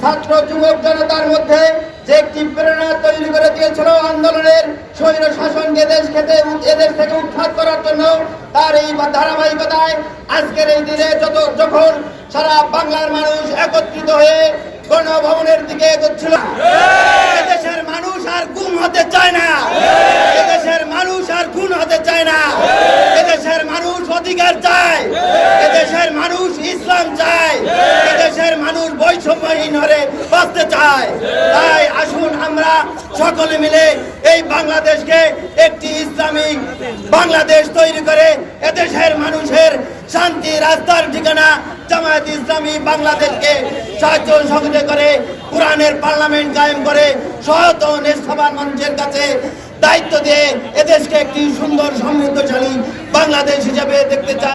ছাত্র যুবক জনতার মধ্যে যে একটি প্রেরণা তৈরি করে দিয়েছিল আন্দোলনের স্বৈর শাসনকে দেশ খেতে এদেশ থেকে উৎখাত করার জন্য, তার এই ধারাবাহিকতায় আজকের এই দিনে যত যখন সারা বাংলার মানুষ একত্রিত হয়ে গণভবনের দিকে এগোচ্ছিল। এদেশের মানুষ আর গুম হতে চায় না। এদেশের মানুষ আর খুন হতে চায় না। এদেশের মানুষ অধিকার চায়। এদেশের মানুষ ইসলাম চায়। এদেশের মানুষ বৈষম্যহীন হয়ে বাঁচতে চায়। তাই আসুন আমরা সকলে মিলে এই বাংলাদেশকে একটি ইসলামিক বাংলাদেশ তৈরি করে এদেশের মানুষের শান্তি রাস্তার ঠিকানা জামায়াত ইসলামী বাংলাদেশকে সাহায্য সহযোগিতা করে কোরআনের পার্লামেন্ট কায়েম করে সহত নিষ্ঠাবান মানুষের কাছে দায়িত্ব দিয়ে এদেশকে একটি সুন্দর সমৃদ্ধশালী বাংলাদেশ হিসেবে দেখতে চায়।